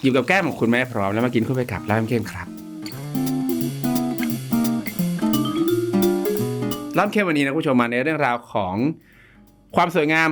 หยิบกับแก้มของคุณแม่พร้อมแล้วมากินคู่ไปกับร้านเข้มครับร้านเข้มวันนี้นะคุณผู้ชมมาในเรื่องราวของความสวยงาม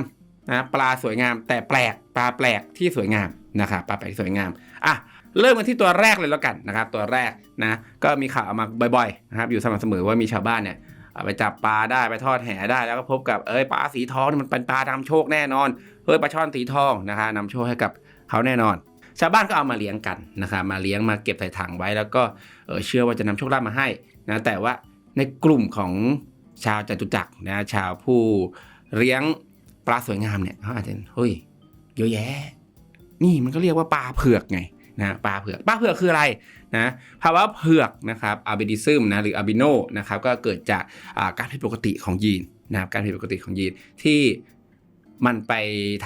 นะปลาสวยงาม แต่แปลกปลาแปลกที่สวยงามนะครับปลาแปลกที่สวยงามอะเริ่มกันที่ตัวแรกเลยแล้วกันนะครับ ตัวแรกนะก็มีข่าวออกมาบ่อยๆนะครับอยู่สม่ำเสมอว่ามีชาวบ้านเนี่ยไปจับปลาได้ไปทอดแหได้แล้วก็พบกับเอ้ยปลาสีทองนี่มันเป็นปลานำโชคแน่นอนเฮ้ยปลาช่อนสีทองนะคะนำโชคให้กับเขาแน่นอน ชาวบ้านก็เอามาเลี้ยงกันนะครับมาเลี้ยงมาเก็บใส่ถังไว้ แล้วก็เเชื่อว่าจะนำโชคลาภมาให้นะแต่ว่าในกลุ่มของชาวจตุจักรนะชาวผู้เลี้ยงปลาสวยงามเนี่ยเขาอาจจะเฮ้ยเยอะแยะ นี่มันก็เรียกว่าปลาเผือกไงนะปลาเผือกปลาเผือกคืออะไรนะภาวะเผือกนะครับอาบิดิซึมนะหรืออาบิโนนะครับก็เกิดจากอาการผิดปกติของยีนนะครับการผิดปกติของยีนที่มันไป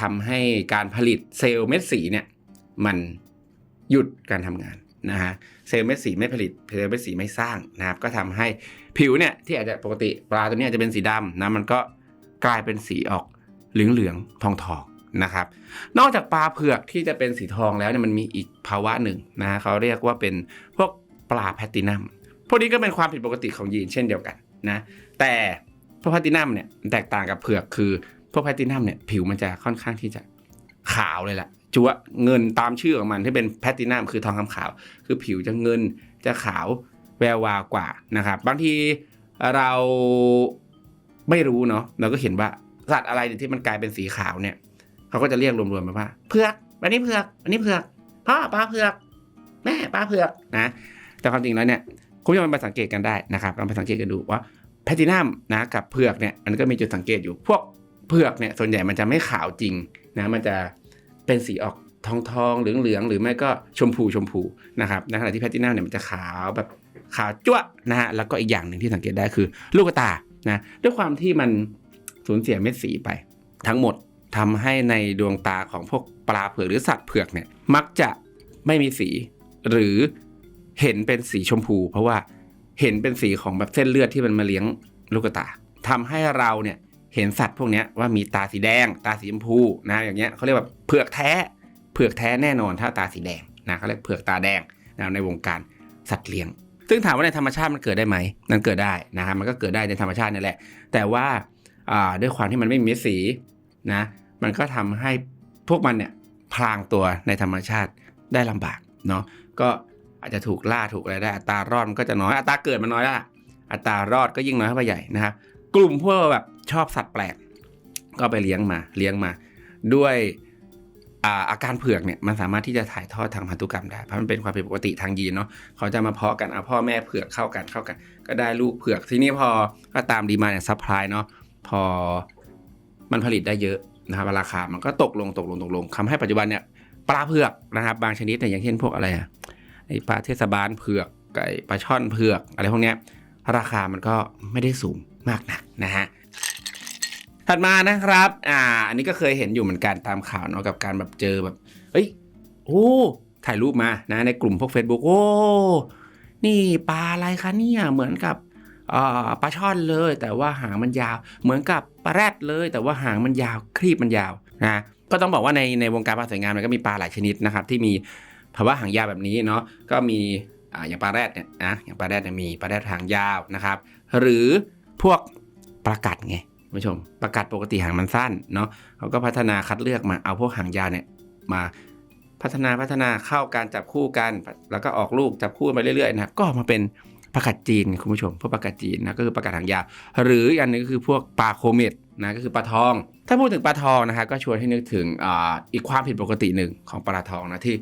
ทำให้การผลิตเซลล์เม็ดสีเนี่ย มันหยุดการทำงานนะฮะเซลล์เม็ดสีไม่ผลิตเซลล์เม็ดสีไม่สร้างนะครับ ก็ทำให้ผิวเนี่ยที่อาจจะปกติปลาตัวนี้อาจจะเป็นสีดำนะมันก็กลายเป็นสีออกเหลืองเหลืองๆทองทองๆนะครับ นอกจากปลาเผือกที่จะเป็นสีทองแล้วเนี่ยมันมีอีกภาวะหนึ่งนะเขาเรียกว่าเป็นพวกปลาแพตตินัมพวกนี้ก็เป็นความผิดปกติของยีนเช่นเดียวกันนะแต่พวกแพตตินัมเนี่ยแตกต่างกับเผือกคือพวกแพตตินัมเนี่ยผิวมันจะค่อนข้างที่จะขาวเลยแหละ จัวเงินตามชื่อของมันที่เป็นแพตตินัมคือทองคำขาว คือผิวจะเงินจะขาวแวววาวกว่านะครับ บางทีเราไม่รู้เนาะเราก็เห็นว่าสัตว์อะไรที่มันกลายเป็นสีขาวเนี่ยเขาก็จะเรียกรวมๆมาว่าเผือกอันนี้เผือกอันนี้เผือกพ่อปลาเผือก แม่ปลาเผือกนะแต่ความจริงแล้วเนี่ยคุณผู้ชมไปสังเกตกันได้นะครับลองไปสังเกตกันดูว่าแพลตตินัมนะกับเผือกเนี่ยมันก็มีจุดสังเกตอยู่พวกเผือกเนี่ยส่วนใหญ่มันจะไม่ขาวจริงนะมันจะ เป็นสีออกทองทองเหลืองเหลืองหรือไม่ก็ชมพูชมพูนะครับในขณะที่แพตตินัมเนี่ยมันจะขาวแบบขาวจั่วะนะฮะแล้วก็อีกอย่างหนึ่งที่สังเกตได้คือ ลูกตานะด้วยความที่มันสูญเสียเม็ดสีไป ทั้งหมดทำให้ในดวงตาของพวกปลาเผือกหรือสัตว์เผือกเนี่ยมักจะไม่มีสี หรือเห็นเป็นสีชมพู เพราะว่าเห็นเป็นสีของแบบเส้นเลือดที่มันมาเลี้ยงลูกตาทำให้เราเนี่ย เห็นสัตว์พวกนี้ว่ามีตาสีแดง ตาสีชมพูนะอย่างเงี้ยเขาเรียกว่าเผือกแท้เผือกแท้แน่นอนถ้าตาสีแดงนะเขาเรียกเผือกตาแดงนะในวงการสัตว์เลี้ยง ซึ่งถามว่าในธรรมชาติมันเกิดได้ไหมมันเกิดได้นะครับมันก็เกิดได้ในธรรมชาตินี่แหละ แต่ว่าด้วยความที่มันไม่มีเม็ดสีนะมันก็ทำให้พวกมันเนี่ยพลางตัวในธรรมชาติได้ลำบากเนาะก็อาจจะถูกล่าถูกอะไรได้อัตรารอดมันก็จะน้อยอัตราเกิดมันน้อยละอัตรารอดก็ยิ่งน้อยเข้าไปใหญ่นะครับ กลุ่มพวกแบบชอบสัตว์แปลก ก็ไปเลี้ยงมาเลี้ยงมา ด้วยอาอาการเผือกเนี่ยมันสามารถที่จะถ่ายทอดทางพันธุกรรมได้เพราะมันเป็นความผิดปกติทางยีนเนาะเขาจะมาเพาะกันเอาพ่อแม่เผือกเข้ากันเข้ากัน ก็ได้ลูกเผือกทีนี้พอก็ตามดีมาเนี่ยซัพพลายเนาะพอมันผลิตได้เยอะนะครับราคามันก็ตกลงตกลงตกลงทำให้ปัจจุบันเนี่ยปลาเผือกนะครับ บางชนิดเนี่ยอย่างเช่นพวกอะไรอะไอปลาเทศบาลเผือกไก่ปลาช่อนเผือกอะไรพวกเนี้ยราคามันก็ไม่ได้สูง มากนักนะฮะถัดมานะครับ อ่า อันนี้ก็เคยเห็นอยู่เหมือนกันตามข่าวเนาะกับการแบบเจอแบบ เฮ้ย โอ้ ถ่ายรูปมานะในกลุ่มพวก Facebook โอ้ นี่ปลาอะไรคะเนี่ย เหมือนกับอ่อปลาช่อนเลย แต่ว่าหางมันยาว เหมือนกับปลาแรดเลย แต่ว่าหางมันยาว ครีบมันยาวนะ ก็ต้องบอกว่าในในวงการปลาสวยงามมันก็มีปลาหลายชนิดนะครับที่มีภาวะหางยาวแบบนี้เนาะ ก็มีอ่าอย่างปลาแรดเนี่ยนะ อย่างปลาแรดเนี่ยมีปลาแรดหางยาวนะครับ หรือ พวกปลากัดไงคุณผู้ชมประกาศปกติหางมันสั้นเนาะเขาก็พัฒนาคัดเลือกมาเอาพวกหางยาวเนี่ยมาพัฒนาพัฒนาเข้าการจับคู่กัน แล้วก็ออกลูกจับคู่ไปเรื่อยๆนะก็ออกมาเป็นประกาศจีนคุณผู้ชมพวกประกาศจีนนะก็คือประกาศหางยาวหรืออันนึงก็คือพวกปลาโคเมตนะก็คือปลาทอง ถ้าพูดถึงปลาทองนะฮะก็ชวนให้นึกถึงออีกความผิดปกติหนึ่งของปลาทองนะที่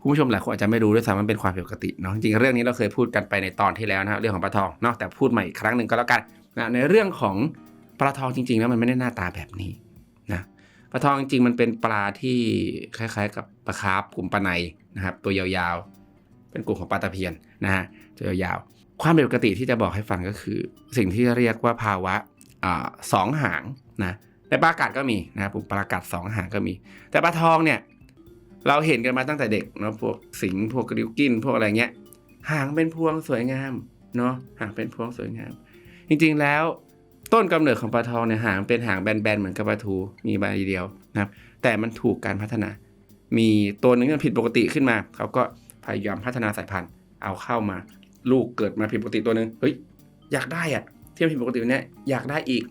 คุณผู้ชมหลายคนอาจจะไม่รู้ด้วยซ้ำมันเป็นความผิดปกติเนาะจริงเรื่องนี้เราเคยพูดกันไปในตอนที่แล้วนะเรื่องของปลาทองเนาะแต่พูดใหม่อีกครั้งหนึ่งก็แล้วกัน นะในเรื่องของปลาทองจริง ๆ แล้วมันไม่ได้หน้าตาแบบนี้นะปลาทองจริงๆมันเป็นปลาที่คล้ายๆ กับปลาคาร์ฟกลุ่มปลาในนะครับ ตัวยาวๆ เป็นกลุ่มของปลาตะเพียนนะฮะตัวยาวๆ ความผิดปกติที่จะบอกให้ฟังก็คือ สิ่งที่เรียกว่าภาวะอสองหางนะในปลากัดก็มีนะครับปลากัดสองหางก็มี แต่ปลาทองเนี่ยเราเห็นกันมาตั้งแต่เด็กเนาะพวกสิงพวกกริวกินพวกอะไรเงี้ยหางเป็นพวงสวยงามเนาะหางเป็นพวงสวยงาม จริงๆแล้วต้นกำเนิดของปลาทองเนี่ยหางเป็นหางแบนๆเหมือนกับปลาทูมีใบเดียวนะครับ แต่มันถูกการพัฒนา มีตัวหนึ่งที่มันผิดปกติขึ้นมาเขาก็พยายามพัฒนาสายพันธุ์ เอาเข้ามา ลูกเกิดมาผิดปกติตัวหนึ่งเฮ้ยอยากได้อะที่มันผิดปกติเนี้ยอยากได้อีก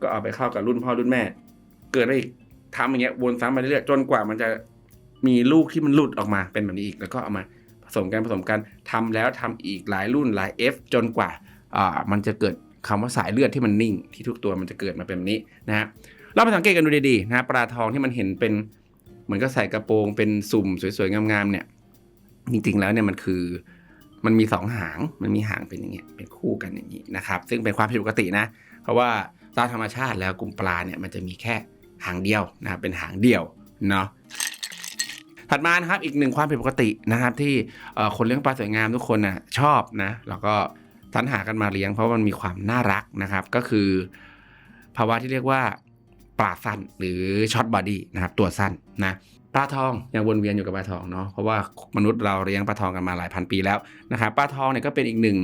ก็เอาไปเข้ากับรุ่นพ่อรุ่นแม่ เกิดอะไรอีกทำอย่างเงี้ยวนซ้ำไปเรื่อยๆจนกว่ามันจะมีลูกที่มันหลุดออกมาเป็นแบบนี้อีก แล้วก็เอามาผสมกันผสมกันทำแล้วทำอีกหลายรุ่นหลาย F จนกว่า อ่ามันจะเกิดคำว่าสายเลือดที่มันนิ่ง ที่ทุกตัวมันจะเกิดมาเป็นแบบนี้นะฮะเราไปสังเกตกันดูดีๆนะฮะปลาทองที่มันเห็นเป็นเหมือนก็ใส่กระโปรงเป็นสุ่มสวยๆงามๆเนี่ยจริงๆแล้วเนี่ยมันคือมันมีสองหาง มันมีหางเป็นอย่างเงี้ย เป็นคู่กันอย่างนี้นะครับ ซึ่งเป็นความผิดปกตินะ เพราะว่าตามธรรมชาติแล้วกลุ่มปลาเนี่ยมันจะมีแค่หางเดียวนะครับ เป็นหางเดียวเนาะ ถัดมานะครับ อีกหนึ่งความผิดปกตินะครับที่คนเลี้ยงปลาสวยงามทุกคนนะชอบนะ แล้วก็ สรรหากันมาเลี้ยงเพราะมันมีความน่ารักนะครับ ก็คือภาวะที่เรียกว่าปลาสั้นหรือช็อตบอดี้นะครับตัวสั้นนะปลาทองยังวนเวียนอยู่กับปลาทองเนาะเพราะว่ามนุษย์เราเลี้ยงปลาทองกันมาหลายพันปีแล้วนะครับปลาทองเนี่ยก็เป็นอีกหนึ่ง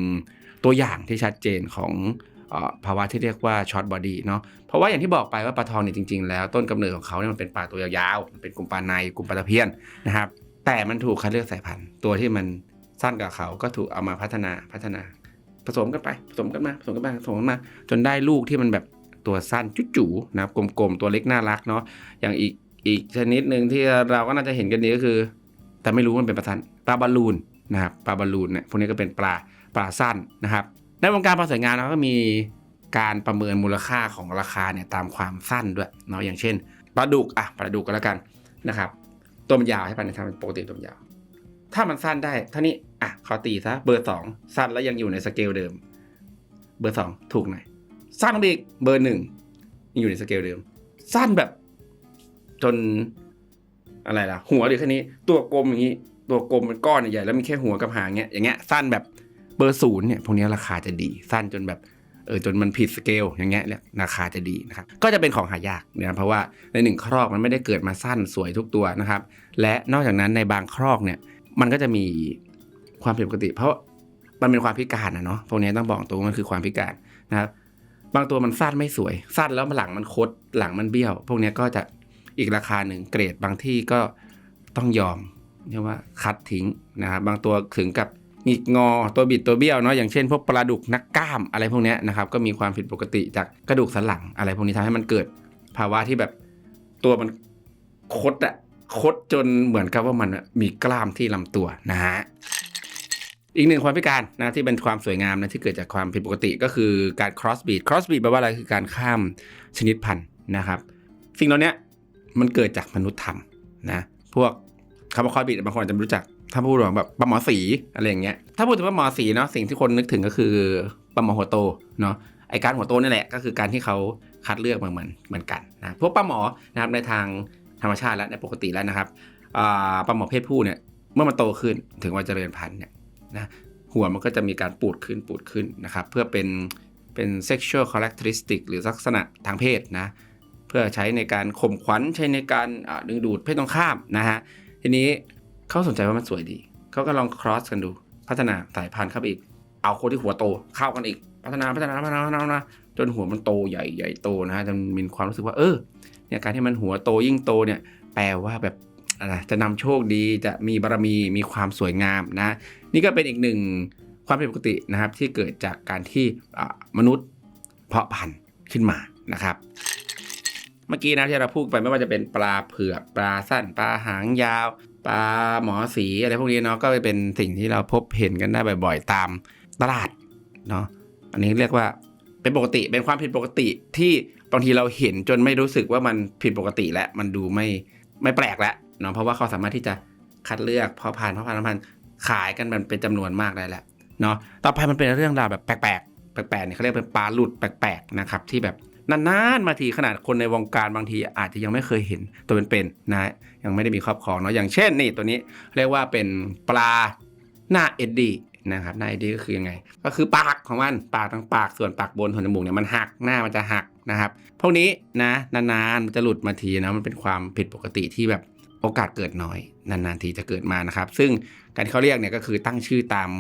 ตัวอย่างที่ชัดเจนของออภาวะที่เรียกว่าช็อตบอดี้เนาะเพราะว่าอย่างที่บอกไปว่าปลาทองเนี่ยจริงๆ แล้วต้นกำเนิดของเขาเนี่ยมันเป็นปลาตัวยาวๆเป็นกลุ่มปลาในกลุ่มปลาตะเพียนนะครับแต่มันถูกคัดเลือกสายพันธุ์ตัวที่มันสั้นกว่าเขาก็ถูกเอามาพัฒนาพัฒนา ผสมกันไปผสมกันมาผสมกันมาผสมกันมา จนได้ลูกที่มันแบบตัวสั้นจุ๋จู๋นะครับกลมๆตัวเล็กน่ารักเนาะอย่างอีกอีกชนิดหนึ่งที่เราก็น่าจะเห็นกันดีก็คือ แต่ไม่รู้มันเป็นปลาสั้นปลาบอลลูนนะครับปลาบอลลูนเนี่ยพวกนี้ก็เป็นปลาปลาสั้นนะครับในวงการปลาสวยงามเราก็มีการประเมินมูลค่าของราคาเนี่ยตามความสั้นด้วยเนาะอย่างเช่นปลาดุกอะปลาดุกก็แล้วกันนะครับตัวมันยาวใช่ปะในทางปกติตัวมันยาว ถ้ามันสั้นได้เท่านี้ อะขอตีซะเบอร์สองสั้นแล้วยังอยู่ในสเกลเดิม เบอร์สองถูกหน่อยสั้นลงไปอีกเบอร์หนึ่งยังอยู่ในสเกลเดิม สั้นแบบจนอะไรล่ะ หัวหรือแค่นี้ ตัวกลมอย่างนี้ ตัวกลมเป็นก้อนใหญ่แล้วมีแค่หัวกับหางเงี้ยอย่างเงี้ยสั้นแบบเบอร์ศูนย์เนี่ยพวกนี้ราคาจะดี สั้นจนแบบเออจนมันผิดสเกลอย่างเงี้ยเนี่ยราคาจะดีนะครับก็จะเป็นของหายากนะครับเพราะว่าในหนึ่งครอกมันไม่ได้เกิดมาสั้นสวยทุกตัวนะครับ และนอกจากนั้นในบางครอกเนี่ยมันก็จะมี ความผิดปกติ เพราะมันเป็นความพิการนะเนาะพวกนี้ต้องบอกตรงมันคือความพิการนะครับบางตัวมันสั้นไม่สวย สั้นแล้วหลังมันคดหลังมันเบี้ยว พวกนี้ก็จะอีกราคาหนึ่งเกรดบางที่ก็ต้องยอมเรียกว่าคัดทิ้งนะครับบางตัวถึงกับหงิกงอตัวบิดตัวเบี้ยวเนาะอย่างเช่นพวกปลาดุกนักกล้ามอะไรพวกนี้นะครับก็มีความผิดปกติจากกระดูกสันหลังอะไรพวกนี้ทำให้มันเกิด ภาวะที่แบบตัวมันคดอะคดจนเหมือนกับว่ามันมีกล้ามที่ลำตัวนะฮะ อีกหนึ่งความพิการนะที่เป็นความสวยงามนะที่เกิดจากความผิดปกติก็คือการ cross breed cross breed แปลว่าอะไรคือการข้ามชนิดพันธุ์นะครับ สิ่งเหล่านี้มันเกิดจากมนุษย์ทำนะพวกคำว่า cross breed บางคนอาจจะไม่รู้จัก ถ้าพูดถึงแบบปลาหมอสีอะไรอย่างเงี้ยถ้าพูดถึงปลาหมอสีเนาะสิ่งที่คนนึกถึงก็คือปลาหมอหัวโตเนาะไอการหัวโตนี่แหละก็คือการที่เขาคัดเลือกมาเหมือนเหมือนกันนะพวกปลาหมอนะครับในทางธรรมชาติและในปกติแล้วนะครับปลาหมอเพศผู้เนี่ยเมื่อมันโตขึ้นถึงวัยเจริญพันธุ์เนี่ย นะหัวมันก็จะมีการปูดขึ้นปูดขึ้นนะครับ เพื่อเป็นเป็น sexual characteristic หรือลักษณะทางเพศนะเพื่อใช้ในการข่มขวัญใช้ในการดึงดูดเพศตรงข้ามนะฮะทีนี้เขาสนใจว่ามันสวยดีเขาก็ลอง cross กันดูพัฒนาสายพันธุ์เข้าไปอีก เอาคนที่หัวโตเข้ากันอีก พัฒนาพัฒนาพัฒนาพัฒนานาจนหัวมันโตใหญ่ใหญ่โตนะฮะจนมีความรู้สึกว่าเออเนี่ยการที่มันหัวโตยิ่งโตเนี่ยแปลว่าแบบ จะนำโชคดีจะมีบารมีมีความสวยงามนะ นี่ก็เป็นอีกหนึ่งความผิดปกตินะครับ ที่เกิดจากการที่มนุษย์เพาะพันธุ์ขึ้นมานะครับ เมื่อกี้นะที่เราพูดไปไม่ว่าจะเป็นปลาเผือกปลาสั้น ปลาหางยาว ปลาหมอสีอะไรพวกนี้เนาะก็เป็นสิ่งที่เราพบเห็นกันได้บ่อย ๆ ตามตลาดเนาะอันนี้เรียกว่าเป็นปกติเป็นความผิดปกติที่บางทีเราเห็นจนไม่รู้สึกว่ามันผิดปกติแล้วมันดูไม่ไม่แปลกแล้ว เนาะเพราะว่าเขาสามารถที่จะคัดเลือกพาะพันธุ์เพาะพันธุ์เพาะพันขายกันมันเป็นจำนวนมากได้แหละเนาะต่อไปมันเป็นเรื่องราวแบบแปลกๆแปลกๆเนี่ยเขาเรียกเป็นปลาหลุดแปลกๆนะครับที่แบบนานๆมาทีขนาดคนในวงการบางทีอาจจะยังไม่เคยเห็นตัวเป็นๆนะยังไม่ได้มีครอบครองเนาะอย่างเช่นนี่ตัวนี้เรียกว่าเป็นปลาหน้าเอ็ดดี้นะครับหน้าเอ็ดดี้ก็คือยังไง ก็คือปากของมันปากทั้งปากส่วนปากบนส่วนจมูกเนี่ยมันหักหน้ามันจะหักนะครับพวกนี้นะนานๆมันจะหลุดมาทีนะมันเป็นความผิดปกติที่แบบ โอกาสเกิดน้อย นานๆทีจะเกิดมานะครับ ซึ่งการที่เขาเรียกเนี่ยก็คือตั้งชื่อตาม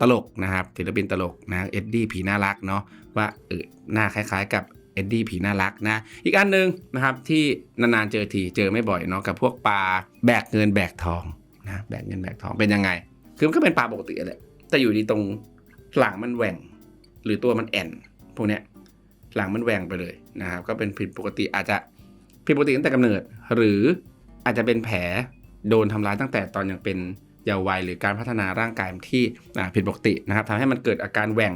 ตลกนะครับศิลปินตลกนะเอ็ดดี้ผีน่ารักเนาะว่าเออหน้าคล้ายๆ กับเอ็ดดี้ผีน่ารักนะ อีกอันหนึ่งนะครับที่นานๆเจอทีเจอไม่บ่อยเนาะกับพวกปลาแบกเงินแบกทองนะแบกเงินแบกทองเป็นยังไง คือมันก็เป็นปลาปกติแหละแต่อยู่ดีตรงหลังมันแหว่ง หรือตัวมันแอนพวกเนี้ยหลังมันแหว่งไปเลยนะครับก็เป็นผิดปกติอาจจะผิดปกติตั้งแต่กำเนิด หรือ อาจจะเป็นแผลโดนทำร้ายตั้งแต่ตอนยังเป็นเยาว์วัยหรือการพัฒนาร่างกายที่ผิดปกตินะครับทำให้มันเกิดอาการแหว่ง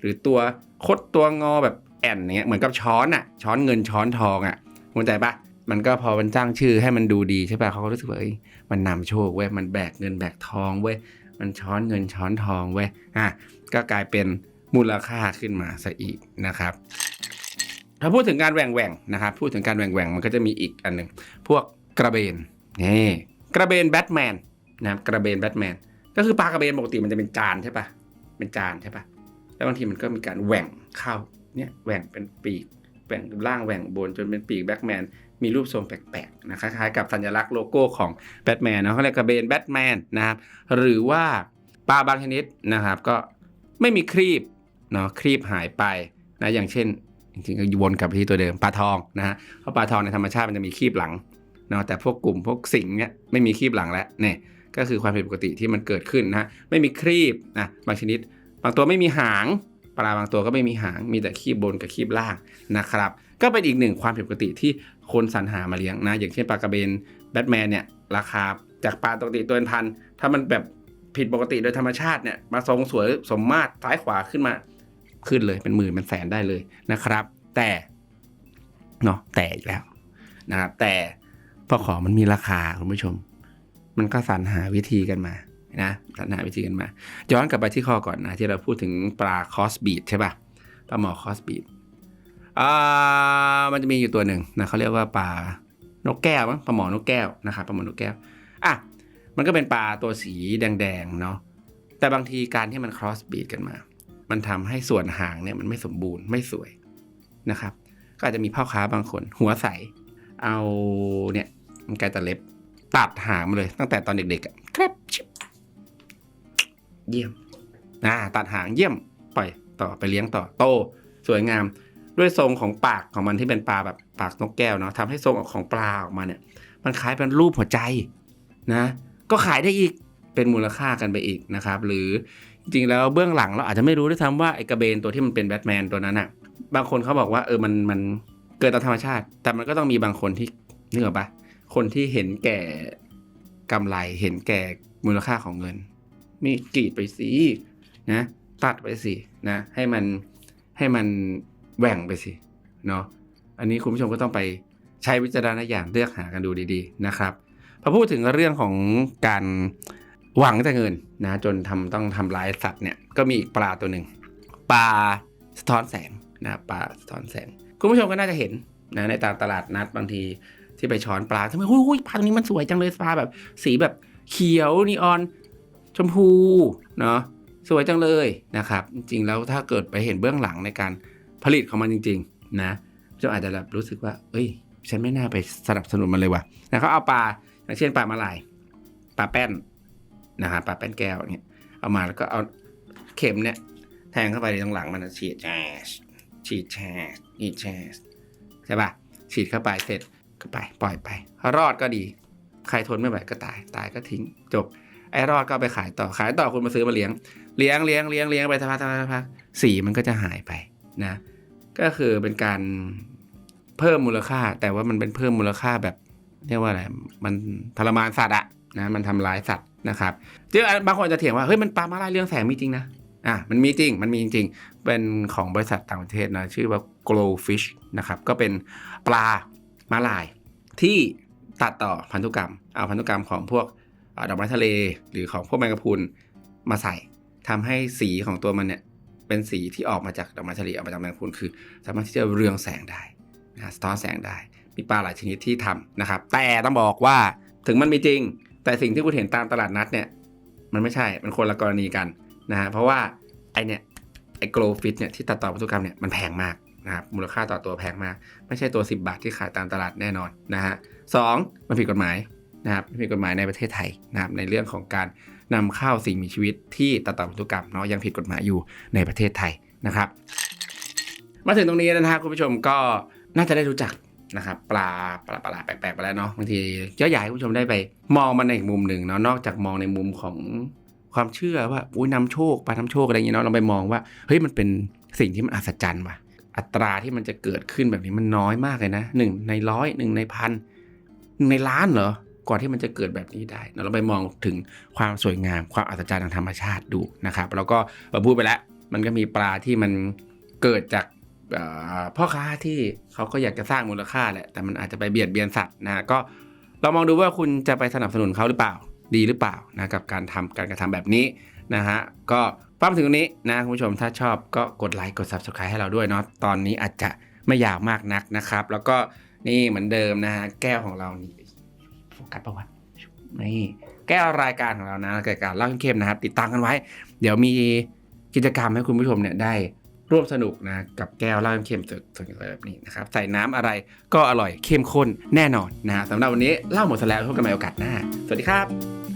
หรือตัวคดตัวงอแบบแอนเนี้ยเหมือนกับช้อนอะช้อนเงินช้อนทองอะเข้าใจปะมันก็พอมันจ้างชื่อให้มันดูดีใช่ปะเขาก็รู้สึกว่าเอ้ยมันนำโชคเว้ยมันแบกเงินแบกทองเว้ยมันช้อนเงินช้อนทองเว้ยอะก็กลายเป็นมูลค่าขึ้นมาซะอีกนะครับ ถ้าพูดถึงการแหว่งแหว่งนะครับพูดถึงการแหว่งแหว่งมันก็จะมีอีกอันหนึ่งพวก กระเบนนี่กระเบนแบทแมนนะครับกระเบนแบทแมนก็คือปลากระเบนปกติมันจะเป็นจานใช่ปะเป็นจานใช่ปะแล้วบางทีมันก็มีการแหว่งเข้าเนี่ยแหว่งเป็นปีกแหว่งล่างแหว่งบนจนเป็นปีกแบทแมนมีรูปทรงแปลกๆนะคล้ายๆกับสัญลักษณ์โลโก้ของแบทแมนนะเขาเรียกกระเบนแบทแมนนะครับหรือว่าปลาบางชนิดนะครับ ก็ไม่มีครีบเนาะครีบหายไปนะอย่างเช่นจริงๆก็วนกลับไปที่ตัวเดิมปลาทองนะฮะเพราะปลาทองในธรรมชาติมันจะมีครีบหลัง เนาะแต่พวกกลุ่มพวกสิงห์เนี่ยไม่มีครีบหลังแล้วเนี่ยก็คือความผิดปกติที่มันเกิดขึ้นนะฮะไม่มีครีบนะบางชนิด บางตัวไม่มีหางปลาบางตัวก็ไม่มีหางมีแต่คีบบนกับคีบล่างนะครับ ก็เป็นอีกหนึ่งความผิดปกติที่คนสรรหามาเลี้ยงนะ อย่างเช่นปลากระเบนแบทแมนเนี่ยราคาจากปลาปกติตัวเป็นพันถ้ามันแบบผิดปกติโดยธรรมชาติเนี่ยมาทรงสวยสมมาตรซ้ายขวาขึ้นมาขึ้นเลยเป็นหมื่นเป็นแสนได้เลยนะครับ แต่เนาะแต่อีกแล้วนะครับแต่ พอของมันมีราคาคุณผู้ชม มันก็สรรหาวิธีกันมานะสรรหาวิธีกันมา ย้อนกลับไปที่ข้อก่อนนะที่เราพูดถึงปลาคอสบีดใช่ป่ะปลาหมอคอสบีดอ่ามันจะมีอยู่ตัวหนึ่งนะเขาเรียกว่าปลานกแก้วมั้งปลาหมอนกแก้วนะครับปลาหมอนกแก้วอะมันก็เป็นปลาตัวสีแดงๆเนาะแต่บางทีการที่มันคอสบีดกันมา มันทำให้ส่วนหางเนี่ยมันไม่สมบูรณ์ไม่สวยนะครับ ก็อาจจะมีพ่อค้าบางคน หัวใส เอาเนี่ย มันไกลแตัดเล็บ ตัดหางมาเลย ตั้งแต่ตอนเด็กๆอะแครบชิบเยี่ยมอ่าตัดหางเยี่ยมปล่อยต่อไปเลี้ยงต่อโต สวยงาม ด้วยทรงของปากของมันที่เป็นปลาแบบปากนกแก้วเนาะทำให้ทรงของปลาออกมาเนี่ย มันคล้ายเป็นรูปหัวใจนะ ก็ขายได้อีกเป็นมูลค่ากันไปอีกนะครับ หรือจริงๆแล้วเบื้องหลังเราอาจจะไม่รู้ด้วยซ้ำว่าไอ้กระเบนตัวที่มันเป็นแบทแมนตัวนั้นอะบางคนเขาบอกว่าเออมันมันเกิดตามธรรมชาติ แต่มันก็ต้องมีบางคนที่นึกออกปะ คนที่เห็นแก่กำไรเห็นแก่มูลค่าของเงินมีกรีดไปสินะตัดไปสินะให้มันให้มันแหว่งไปสิเนาะอันนี้คุณผู้ชมก็ต้องไปใช้วิจารณญาณเลือกหากันดูดีๆนะครับพอพูดถึงเรื่องของการหวังแต่เงินนะจนทำต้องทำร้ายสัตว์เนี่ยก็มีอีกปลาตัวหนึ่งปลาสะท้อนแสงนะปลาสะท้อนแสง คุณผู้ชมก็น่าจะเห็นนะในตามตลาดนัดบางที ที่ไปช้อนปลาทำไมหุ้ยปลาตัวนี้มันสวยจังเลยปลาแบบ สีแบบเขียวนีออนชมพูเนาะสวยจังเลยนะครับ จริงๆแล้วถ้าเกิดไปเห็นเบื้องหลังในการผลิตของมันจริง ๆ นะจะอาจจะแบบรู้สึกว่า เอ้ย ฉันไม่น่าไปสนับสนุนมันเลยว่ะนะเขาเอาปลาอย่างเช่นปลามาลายปลาแป้นนะฮะปลาแป้นแก้วเนี่ย เอามาแล้วก็เอาเข็มเนี่ย แทงเข้าไปในตรงหลังมันฉีดแชชฉีดแชชฉีดแชชใช่ป่ะฉีดเข้าไปเสร็จ ก็ไปปล่อยไป รอดก็ดี ใครทนไม่ไหวก็ตายตายก็ทิ้งจบ ไอ้รอดก็ไปขายต่อขายต่อคุณมาซื้อมาเลี้ยง เลี้ยงเลี้ยงเลี้ยงเลี้ยงไปสักพักสักพักสักพักสีมันก็จะหายไปนะ ก็คือเป็นการเพิ่มมูลค่า แต่ว่ามันเป็นเพิ่มมูลค่าแบบเรียกว่าอะไรมันทรมานสัตว์อะนะมันทำร้ายสัตว์นะครับซึ่งบางคนจะเถียงว่าเฮ้ยมันปลามาลายเรื่องแสงมีจริงนะอะมันมีจริงมันมีจริง เป็นของบริษัทต่างประเทศนะชื่อว่า glowfish นะครับก็เป็นปลา มาลาย ที่ตัดต่อพันธุกรรม เอาพันธุกรรมของพวกอดอกไม้ทะเล หรือของพวกแมงกะพรุนมาใส่ทำให้สีของตัวมันเนี่ยเป็นสีที่ออกมาจากดอกไม้ทะเลออกมาจากแมงกะพรุนคือ สามารถที่จะเรืองแสงได้นะสะท้อนแสงได้ มีปลาหลายชนิดที่ทำนะครับ แต่ต้องบอกว่าถึงมันมีจริง แต่สิ่งที่คุณเห็นตามตลาดนัดเนี่ยมันไม่ใช่มันคนละกรณีกันนะฮะเพราะว่าไอเนี่ยไอโกลฟิตเนี่ยที่ตัดต่อพันธุกรรมเนี่ยมันแพงมาก นะครับมูลค่าต่อตัวแพงมาก ไม่ใช่ตัว 10 บาทที่ขายตามตลาดแน่นอนนะฮะสองมันผิดกฎหมายนะครับผิดกฎหมายในประเทศไทยนะครับในเรื่องของการนำเข้าสิ่งมีชีวิตที่ตัดต่อพันธุกรรมเนาะยังผิดกฎหมายอยู่ในประเทศไทยนะครับ มาถึงตรงนี้นะฮะคุณผู้ชมก็น่าจะได้รู้จักนะครับปลาปลาปลาแปลกๆไปแล้วเนาะบางทีก็อยให้คุณผู้ชมได้ไป มองมันในอีกมุมหนึ่งเนาะนอกจากมองในมุมของความเชื่อว่าอุ้ยนำโชคปลานำโชคอะไรอย่างเงี้ยเนาะเราไปมองว่าเฮ้ยมันเป็นสิ่งที่มันอัศจรรย์ว่ะ อัตราที่มันจะเกิดขึ้นแบบนี้มันน้อยมากเลยนะหนึ่งในร้อยหนึ่งในพันหนึ่งในล้านเหรอก่อนที่มันจะเกิดแบบนี้ได้เราไปมองถึงความสวยงามความอัศจรรย์ทางธรรมชาติดูนะครับแล้วก็พูดไปแล้วมันก็มีปลาที่มันเกิดจากพ่อค้าที่เขาก็อยากจะสร้างมูลค่าแหละแต่มันอาจจะไปเบียดเบียนสัตว์นะก็เรามองดูว่าคุณจะไปสนับสนุนเขาหรือเปล่าดีหรือเปล่านะกับการทำการกระทำแบบนี้นะฮะก็ ฟังมถึงตรงนี้นะคุณผู้ชมถ้าชอบก็กดไลค์กด subscribe ให้เราด้วยเนาะตอนนี้อาจจะไม่ยาวมากนักนะครับ แล้วก็นี่เหมือนเดิมนะฮะแก้วของเรานี่โฟกัสประวัตินี่แก้วรายการของเรานะรายการเล่าเข้มนะครับ ติดตามกันไว้ เดี๋ยวมีกิจกรรมให้คุณผู้ชมเนี่ยได้ร่วมสนุกนะกับแก้วเล้าเข้มสดๆแบบนี้นะครับใส่น้ำอะไรก็อร่อยเข้มข้นแน่นอนนะฮะสำหรับวันนี้เล่าหมดแล้วพบกันใหม่โอกาสหน้า สวัสดีครับ